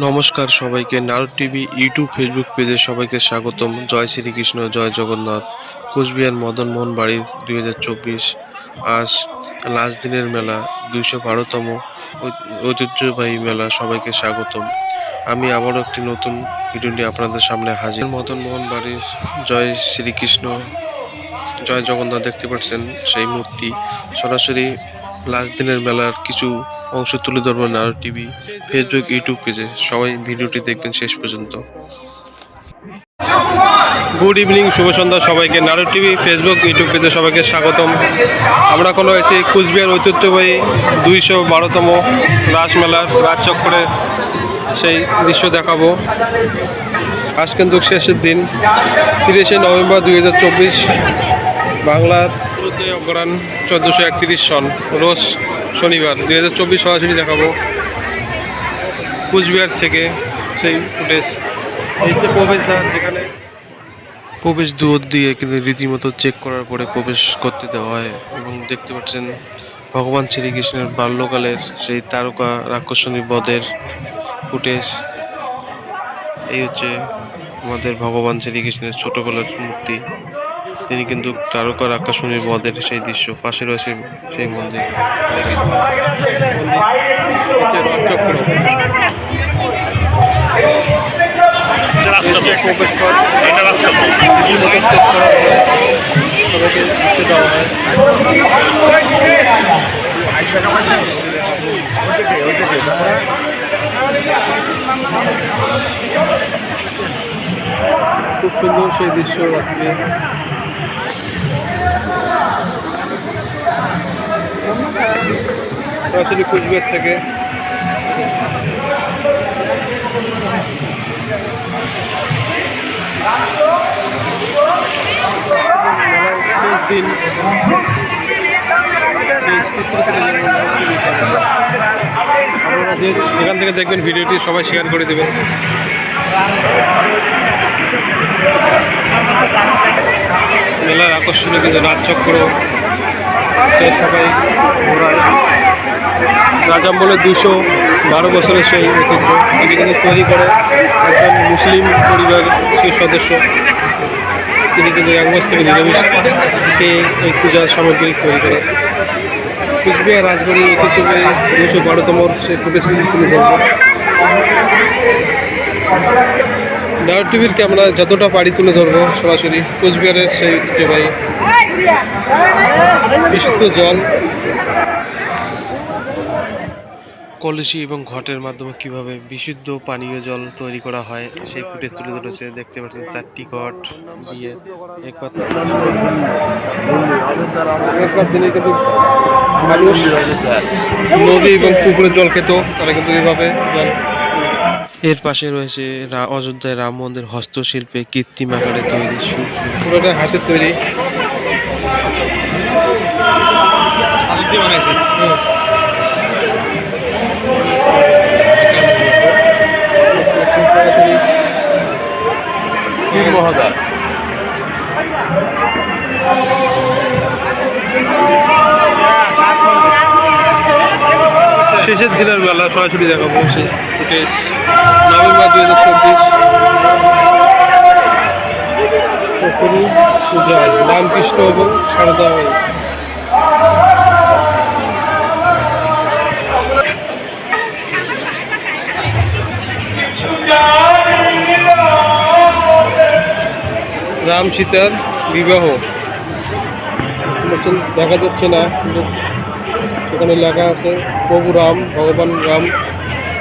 নমস্কার সবাইকে। Narad TV YouTube, Facebook পেজে সবাইকে স্বাগতম। জয় শ্রীকৃষ্ণ, জয় জগন্নাথ। কোচবিহার মদন মোহন বাড়ি দুই হাজার চব্বিশ। আজ লাস্ট দিনের মেলা, দুইশো বারোতম ঐতিহ্যবাহী মেলা, সবাইকে স্বাগতম। আমি আবারও একটি নতুন ভিডিও নিয়ে আপনাদের সামনে হাজির। মদন মোহন বাড়ির জয় শ্রীকৃষ্ণ, জয় জগন্নাথ দেখতে পাচ্ছেন সেই মূর্তি। সরাসরি লাস্ট দিনের মেলার কিছু অংশ তুলে ধরবো নারদ টিভি ফেসবুক ইউটিউব পেজে। সবাই ভিডিওটি দেখবেন শেষ পর্যন্ত। গুড ইভিনিং শুভ সন্ধ্যা সবাইকে। নারদ টিভি ফেসবুক ইউটিউব পেজে সবাইকে স্বাগতম। আমরা কোনো এসে কুচবিহার ঐতিহ্যবাহী দুইশো বারোতম রাসমেলার রাজ চক্করের সেই দৃশ্য দেখাবো। আজ কিন্তু শেষের দিন, তিরিশে নভেম্বর দুই হাজার চব্বিশ, বাংলার চোদ্দোই অগ্রাণ চোদ্দোশো একত্রিশ সন, রোজ শনিবার। দুই হাজার চব্বিশ সরাসরি দেখাবো। কুচবিহার থেকে সেই ফুটেজ এই যে প্রবেশদ্বার যেখানে প্রবেশ দুয়ার দিয়ে কিন্তু রীতিমতো চেক করার পরে প্রবেশ করতে দেওয়া হয় এবং দেখতে পাচ্ছেন ভগবান শ্রীকৃষ্ণের বাল্যকালের সেই তারকা রাক্ষসনী বদের ফুটেজ এই হচ্ছে আমাদের ভগবান শ্রীকৃষ্ণের ছোটবেলার মূর্তি। তিনি কিন্তু তারকার রাক্ষসনীর বধের সেই দৃশ্য, পাশে রয়েছে সেই মন্দির। খুব সুন্দর সেই দৃশ্য আজকে সরাসরি কুচবিহার থেকে। আপনারা যে যেখান থেকে দেখবেন ভিডিওটি, সবাই শেয়ার করে দেবেন। মেলার আকর্ষণীয় কিন্তু রাজচক্র চক্র সবাই রাজাম্বলের দুশো বারো বছরের সেই ঐতিহ্য। এটি কিন্তু তৈরি করে একজন মুসলিম পরিবার সেই সদস্য। তিনি কিন্তু এক মাস থেকে নিরামিষ এই পূজার সামগ্রী তৈরি করে। কুচবিহার রাজবাড়ি ঐতিহ্যবাহী দুশো বারোতম সেই প্রতিশ্রুতি তুলে ধরবো। ডাউট টিভির ক্যামেরা যতটা পারি তুলে ধরবো সরাসরি। কোচবিহারের সেই ঐতিহ্যবাহী বিশুদ্ধ জল কলসি এবং ঘটের মাধ্যমে কীভাবে বিশুদ্ধ পানীয় জল তৈরি করা হয় সেই ফুটেজ তুলে ধরেছে। দেখতে পাচ্ছেন চারটি ঘট দিয়ে নদী এবং পুকুরে জল খেত তারা কিন্তু এইভাবে জল এর পাশে রয়েছে অযোধ্যায় রাম মন্দির হস্তশিল্পে কৃত্রিম আকারে তৈরি পুরোটা হাতের তৈরি। হুম। শিব মহাদার শেষের দিনের বেলা সরাসরি দেখাবো সেই ফুটেজ নভেম্বর দুই হাজার চব্বিশ। রামকৃষ্ণ এবং সারদা রাম সীতার বিবাহ দেখা যাচ্ছে না সেখানে লেখা আছে প্রভু রাম ভগবান রাম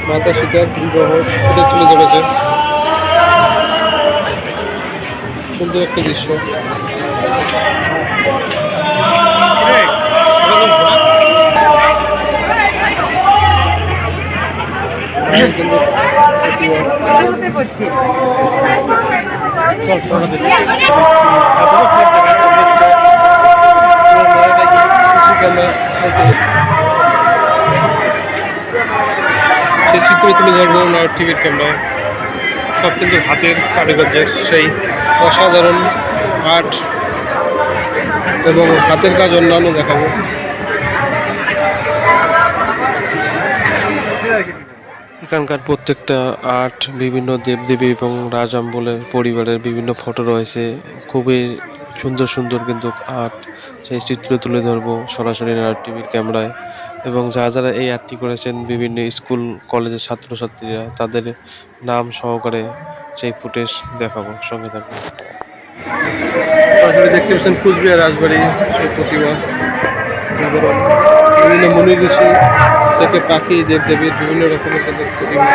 মাতা সীতার বিবাহ ফুটে চলে চলেছে সুন্দর একটা দৃশ্য ক্যামেরা চিত্র তুলে ধরবো টিভির ক্যামেরায় সব কিন্তু হাতের কারুকার্যের সেই অসাধারণ আর্ট এবং হাতের কাজ অন্যান্য দেখাবো এখানকার প্রত্যেকটা আর্ট বিভিন্ন দেবদেবী এবং রাজাম্বলের পরিবারের বিভিন্ন ফটো রয়েছে। খুবই সুন্দর সুন্দর কিন্তু আর্ট। সেই চিত্র তুলে ধরবো সরাসরি আর্ট টিভির ক্যামেরায়। এবং যারা যারা এই আর্টটি করেছেন, বিভিন্ন স্কুল, কলেজের ছাত্রছাত্রীরা, তাদের নাম সহকারে সেই ফুটেজ দেখাবো। সঙ্গে থাকব সরাসরি দেখতে পাচ্ছেন কুচবিহার রাজবাড়ি প্রতিমা। বিভিন্ন মুনি ঋষি থেকে পাখি দেব দেবীর বিভিন্ন রকমের তাদের প্রতিমা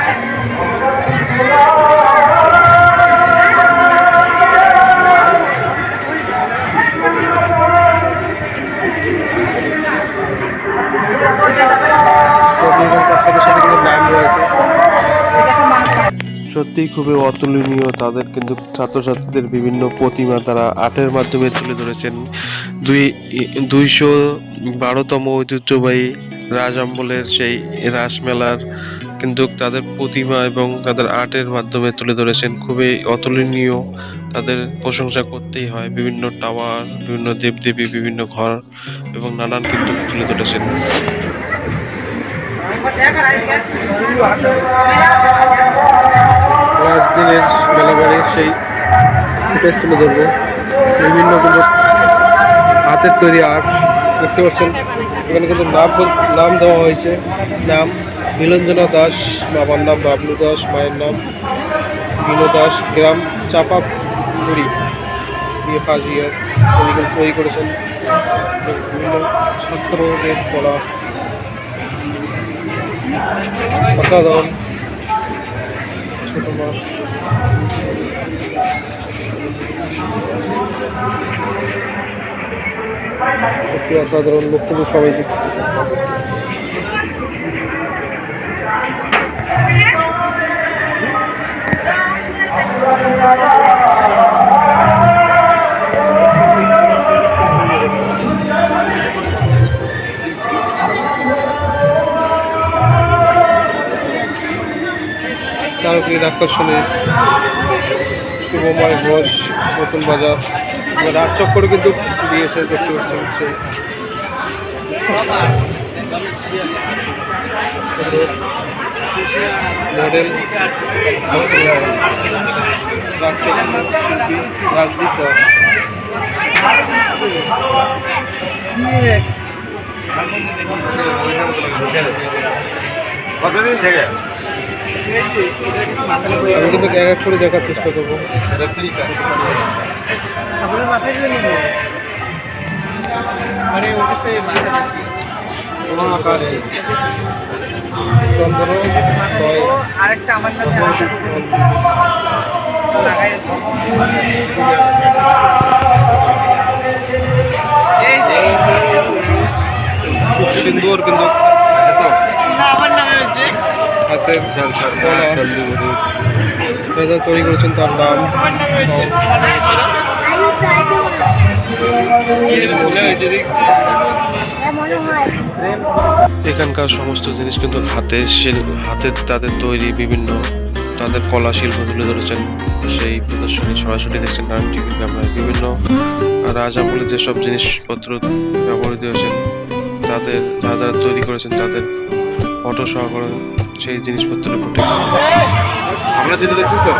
সত্যিই খুবই অতুলনীয়। তাদের কিন্তু ছাত্রছাত্রীদের বিভিন্ন প্রতিমা তারা আর্টের মাধ্যমে তুলে ধরেছেন। দুই, দুইশো বারোতম ঐতিহ্যবাহী রাজ আম্বলের সেই রাসমেলার কিন্তু তাদের প্রতিমা এবং তাদের আর্টের মাধ্যমে তুলে ধরেছেন। খুবই অতুলনীয় তাদের প্রশংসা করতেই হয়। বিভিন্ন টাওয়ার, বিভিন্ন দেবদেবী, বিভিন্ন ঘর এবং নানান কিন্তু তুলে ধরেছেন। রাজদিনের মেলাবাড়ির সেই তুলে ধরবো। বিভিন্ন কিন্তু হাতের তৈরি আর্ট দেখতে পাচ্ছেন? এখানে কিন্তু নাম নাম দেওয়া হয়েছে। নাম নীলঞ্জনা দাস, বাবার নাম বাবলু দাস, মায়ের নাম বিনু দাস, গ্রাম চাপা পুরী দিয়ে ফার্স্ট ইয়ার তৈরি করেছেন। বিভিন্ন ছাত্রদের পড়া। অসাধারণ। ছোট মাছ সত্যি অসাধারণ বক্তব্য সবাই দেখছে চারকের আকর্ষণে শুভময় ঘোষ নতুন বাজার। রাত চক্করে কিন্তু দিয়েছে দেখতে পাচ্ছেন হচ্ছে মডেল। কতদিন থেকে? আমি কিন্তু এক এক করে দেখার চেষ্টা করব। আরেকটা আমার কিন্তু নামে হচ্ছে হাতের তৈরি করেছেন তার নাম। এখানকার সমস্ত জিনিস কিন্তু হাতে হাতের তাদের তৈরি বিভিন্ন তাদের কলা শিল্প তুলে ধরেছেন। সেই প্রদর্শনী সরাসরি দেখছেন নারায়ণ টিভি ক্যামেরায়। বিভিন্ন রাজা বলে যেসব জিনিসপত্র ব্যবহৃত হয়েছেন তাদের যারা যারা তৈরি করেছেন, তাদের ফটো সহকারে সেই জিনিসপত্র ফুটেজ আমরা যেটা দেখছিস তো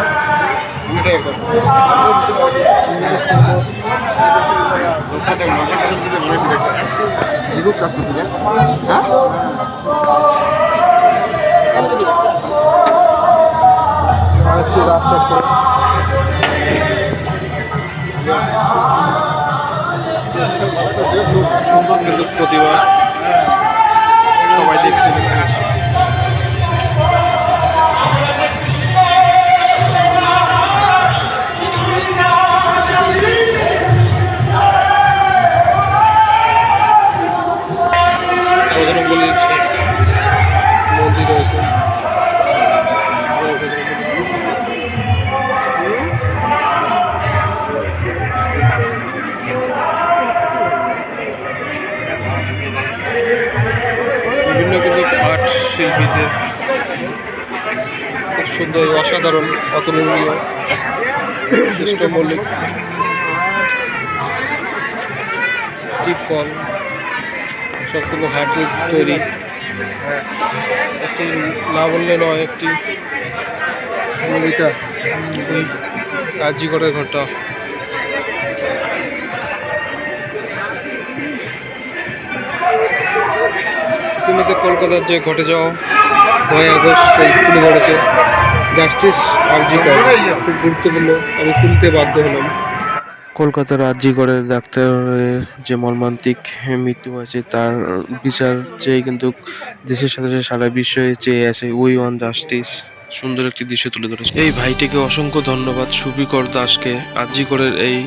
কাজ করতে হ্যাঁ চক্কর সুন্দর কিন্তু প্রতিভা সুন্দর অসাধারণ অতুলনীয় কৃষ্ণ মল্লিক টিপকল সব কিন্তু হাটের তৈরি। একটি না বললে নয়, একটি নমিতা কার্যকরের ঘটনা। ইতিমধ্যে কলকাতার যে ঘটে যাওয়া নয় আগস্ট ধরেছে জাস্টিস আরজিকর খুব গুরুত্বপূর্ণ। আমি তুলতে বাধ্য হলাম। কলকাতার আরজিগড়ের ডাক্তারের যে মর্মান্তিক মৃত্যু হয়েছে তার বিচার চেয়ে কিন্তু দেশের সাথে সাথে সারা বিশ্বে চেয়ে আছে উই ওয়ান জাস্টিস। সুন্দর একটি দৃশ্য তুলে ধরেছে। এই ভাইটিকে অসংখ্য ধন্যবাদ সুবিকর দাসকে আরজিগড়ের এই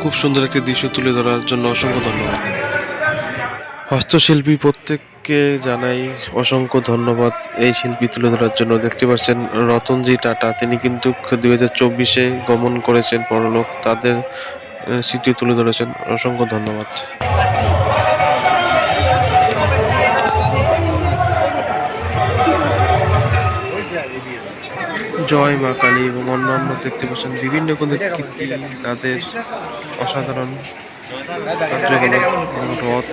খুব সুন্দর একটি দৃশ্য তুলে ধরার জন্য অসংখ্য ধন্যবাদ। হস্তশিল্পী প্রত্যেককে জানাই অসংখ্য ধন্যবাদ এই শিল্পী তুলে ধরার জন্য। দেখতে পাচ্ছেন রতনজি টাটা, তিনি কিন্তু দুই হাজার চব্বিশে গমন করেছেন পরলোক, তাদের স্মৃতি তুলে ধরেছেন। অসংখ্য ধন্যবাদ। জয় মা কালী এবং অন্যান্য দেখতে পাচ্ছেন বিভিন্ন কোনো কীর্তি তাদের অসাধারণ রথ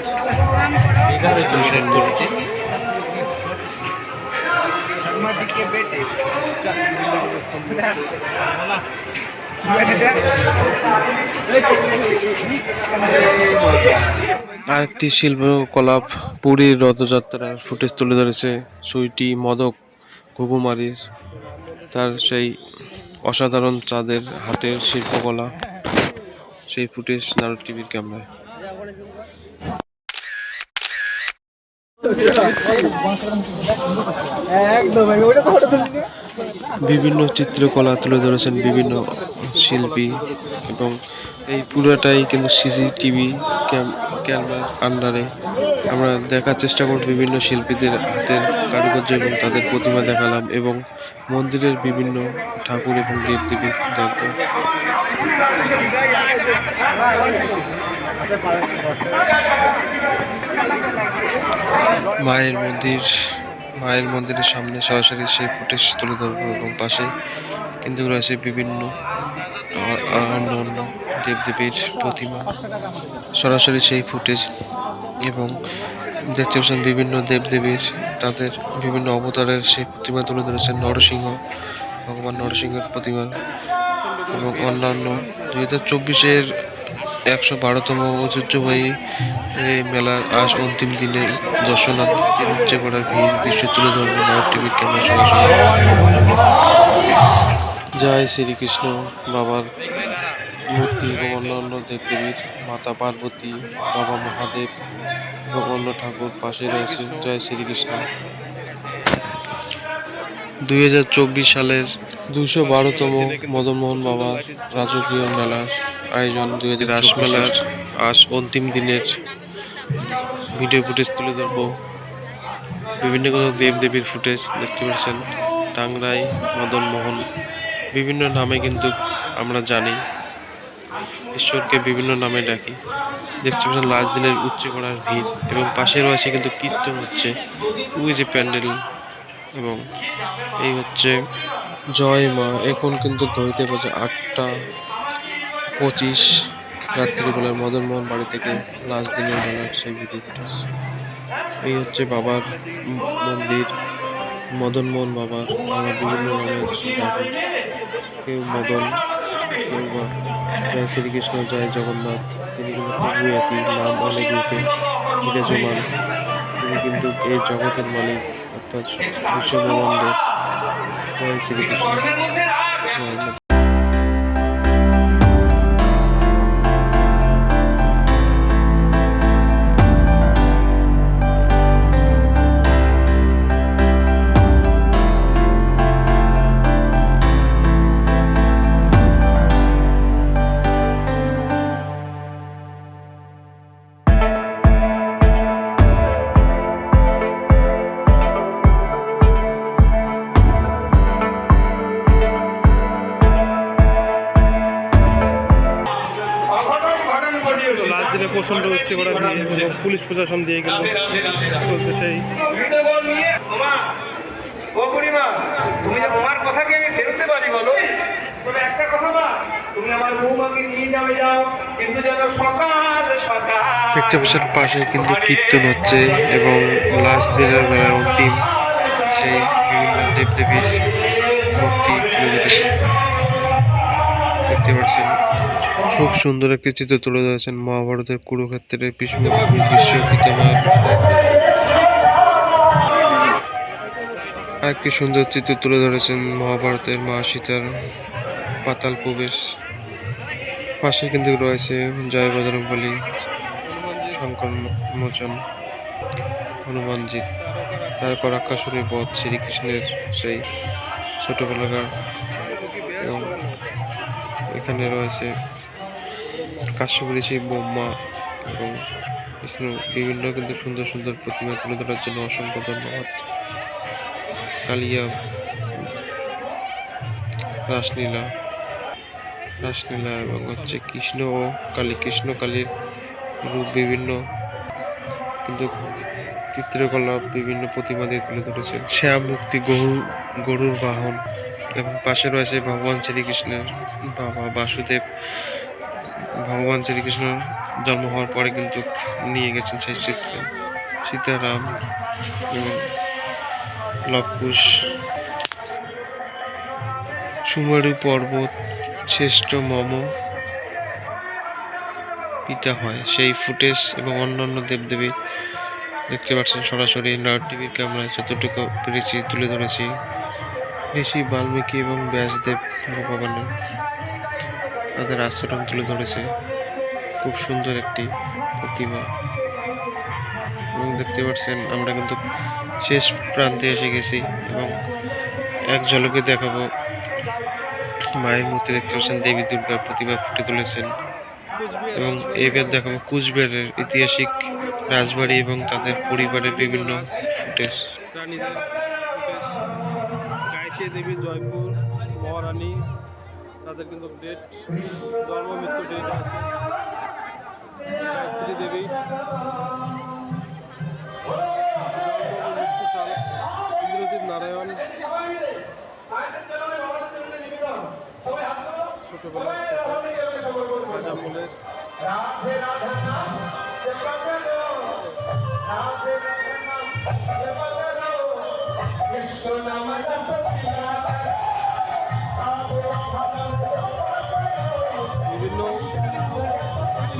আরেকটি শিল্পকলাপ পুরীর রথযাত্রার ফুটেজ তুলে ধরেছে সুইটি মদক ঘুঘুমারির। তার সেই অসাধারণ চাঁদের হাতের শিল্পকলা। সেই ফুটেজ নারদ টিভির ক্যামেরায়। বিভিন্ন চিত্রকলা তুলে ধরেছেন বিভিন্ন শিল্পী এবং এই পুরোটাই কিন্তু সিসিটিভি ক্যামেরার আন্ডারে। আমরা দেখার চেষ্টা করব বিভিন্ন শিল্পীদের হাতের কারুকার্য এবং তাদের প্রতিমা দেখালাম এবং মন্দিরের বিভিন্ন ঠাকুর এবং দেব দেবী দেখব মায়ের মন্দির মায়ের মন্দিরের সামনে সরাসরি সেই ফুটেজ তুলে ধরবো এবং পাশে কিন্তু রয়েছে বিভিন্ন অন্য অন্য দেবদেবীর প্রতিমা। সরাসরি সেই ফুটেজ এবং দেখতে পাচ্ছেন বিভিন্ন দেবদেবীর তাদের বিভিন্ন অবতারের সেই প্রতিমা তুলে ধরেছেন নরসিংহ, ভগবান নরসিংহের প্রতিমা এবং অন্যান্য। দুই হাজার চব্বিশের একশো বারোতম ঐতিহ্যবাহী মেলার আজ অন্তিম দিনে দর্শনার্থীদের উপচে করার ভিড় দৃশ্য তুলে ধরবে নর ক্যামেরা সরাসরি জয় শ্রীকৃষ্ণ, বাবার মূর্তি এবং অন্যান্য দেবদেবীর মাতা পার্বতী, বাবা মহাদেব অন্য ঠাকুর পাশে রয়েছে। জয় শ্রীকৃষ্ণ। দুই হাজার চব্বিশ সালের দুইশো বারোতম মদনমোহন বাবা রাজকীয় মেলার আয়োজন দুই হাজার রাসমেলার আজ অন্তিম দিনের ভিডিও ফুটেজ তুলে ধরবো। বিভিন্ন কোনো দেবদেবীর ফুটেজ দেখতে পাচ্ছেন। টাংরাই মদনমোহন বিভিন্ন নামে কিন্তু আমরা জানি। ঈশ্বরকে বিভিন্ন নামে ডাকি। দেখতে পাচ্ছেন লাস্ট দিনের উচ্চে করার ভিড় এবং পাশে রয়েছে কিন্তু কীর্তন হচ্ছে ওই যে প্যান্ডেল এবং এই হচ্ছে জয় মা। এখন কিন্তু ঘড়িতে বাজে আটটা পঁচিশ রাত্রিবেলায় মদনমোহন বাড়ি থেকে লাস্ট দিনের বেলার সেই ভিডিও ফুটেজ এই হচ্ছে বাবার মন্দির মদনমোহন বাবার আমরা বিভিন্ন নামে কেউ মদন, কেউ বা জয় শ্রীকৃষ্ণ, জয় জগন্নাথ, তিনি কিন্তু খুবই একই নাম অনেক রূপে বিরাজমান। তিনি কিন্তু এই জগতের মালিক, অর্থাৎ বিশ্বব্রহ্মাণ্ডের জয় শ্রীকৃষ্ণ। প্রচণ্ড উচ্চে করা পুলিশ প্রশাসন দিয়ে কিন্তু চলছে সেই। আমি বলো সকাল সকাল পাশে কিন্তু কীর্তন হচ্ছে এবং লাস্ট দিনের বেলার অন্তিম সেই বিভিন্ন দেবদেবীর মূর্তি তুলে দেখতে পাচ্ছেন। খুব সুন্দর একটি চিত্র তুলে ধরেছেন মহাভারতের কুরুক্ষেত্রের ভীষ্ম আরেকটি সুন্দর চিত্র তুলে ধরেছেন মহাভারতের মা সীতার পাতাল প্রবেশ। পাশে কিন্তু রয়েছে জয় বজরংবলী, শঙ্কর মোচন হনুমানজি তারপর আকাশুরের বধ শ্রীকৃষ্ণের সেই ছোটবেলাকার এবং এখানে রয়েছে কাশ্যপের সেই বোম্মা এবং বিষ্ণু বিভিন্ন কিন্তু সুন্দর সুন্দর প্রতিমা তুলে ধরার জন্য অসংখ্য ধন্যবাদ। কালিয়া, রাসলীলা রাসলীলা এবং হচ্ছে কৃষ্ণ ও কালী, কৃষ্ণ কালীর রূপ বিভিন্ন কিন্তু চিত্রকলা বিভিন্ন প্রতিমা দিয়ে তুলে ধরেছেন শ্যাম মুক্তি গরু, গরুর বাহন এবং পাশে রয়েছে ভগবান শ্রীকৃষ্ণের বাবা বাসুদেব। ভগবান শ্রীকৃষ্ণের জন্ম হওয়ার পরে কিন্তু নিয়ে গেছেন সেই চিত্র। সীতারাম এবং লবকুশ সুমেরু পর্বত শ্রেষ্ঠ মম পিতা হয়। সেই ফুটেজ এবং অন্যান্য দেবদেবী দেখতে পাচ্ছেন সরাসরি। নাট টিভির ক্যামেরায় যতটুকু পেরেছি, তুলে ধরেছি। ঋষি, বাল্মীকি এবং ব্যাসদেব ভগবানের তাদের আচরণ তুলে ধরেছে। খুব সুন্দর একটি প্রতিমা। এবং দেখতে পাচ্ছেন, আমরা কিন্তু শেষ প্রান্তে এসে গেছি এবং এক ঝলকে দেখাবো। মায়ের মূর্তি দেখতে পাচ্ছেন, দেবী দুর্গার প্রতিমা ফুটে তুলেছেন। এবং এবার দেখাবো কুচবিহারের ঐতিহাসিক রাজবাড়ি এবং তাদের পরিবারের বিভিন্ন ফুটেজ। দেবী জয়পুর, মহারানী তাদের কিন্তু ডেট জন্ম মৃত্যু ডেট আছে। গায়ত্রী দেবী। ইন্দ্রজিৎ নারায়ণ। রাজামলের বিভিন্ন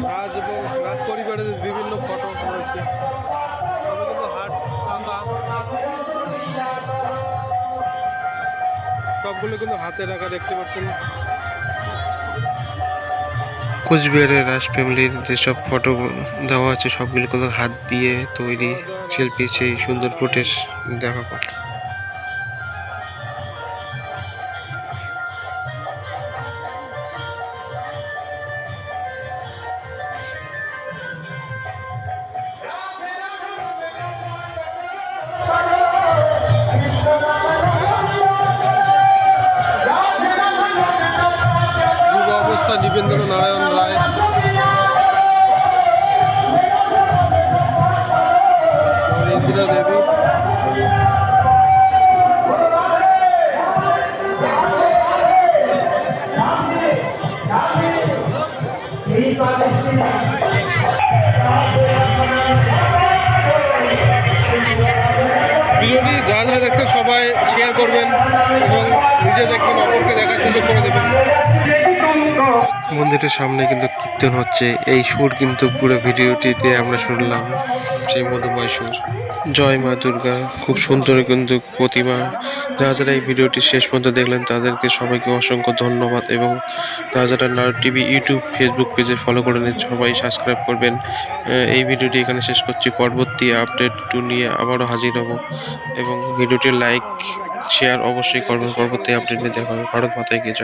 রাজ এবং রাজ পরিবারের বিভিন্ন ফটো রয়েছে সবগুলো কিন্তু হাতে রাখা দেখতে পাচ্ছেন। কোচবিহারের রাজ ফ্যামিলির যেসব ফটো দেওয়া আছে, সবগুলো কিন্তু হাত দিয়ে তৈরি শিল্পীর সেই সুন্দর ফুটেজ দেখাবো নারায়ণ রায় ইন্দিরা দেবী ভিডিওটি যারা যারা দেখছেন সবাই শেয়ার করবেন এবং নিজে দেখবেন অপরকে দেখার সুযোগ করে দেবেন। মন্দিরের সামনে কিন্তু কীর্তন হচ্ছে। এই সুর কিন্তু পুরো ভিডিওটিতে আমরা শুনলাম। সেই মধুময় সুর। জয় মা দুর্গা, খুব সুন্দর কিন্তু প্রতিমা। যারা যারা এই ভিডিওটি শেষ পর্যন্ত দেখলেন, তাদেরকে সবাইকে অসংখ্য ধন্যবাদ এবং যারা যারা নার টিভি, ইউটিউব, ফেসবুক পেজে ফলো করে নিন সবাই সাবস্ক্রাইব করবেন। এই ভিডিওটি এখানে শেষ করছি। পরবর্তী আপডেট টু নিয়ে আবারও হাজির হব এবং ভিডিওটি লাইক শেয়ার অবশ্যই করবেন। পরবর্তী আপডেট নিয়ে দেখা হবে। ভারত মাতায় জয়।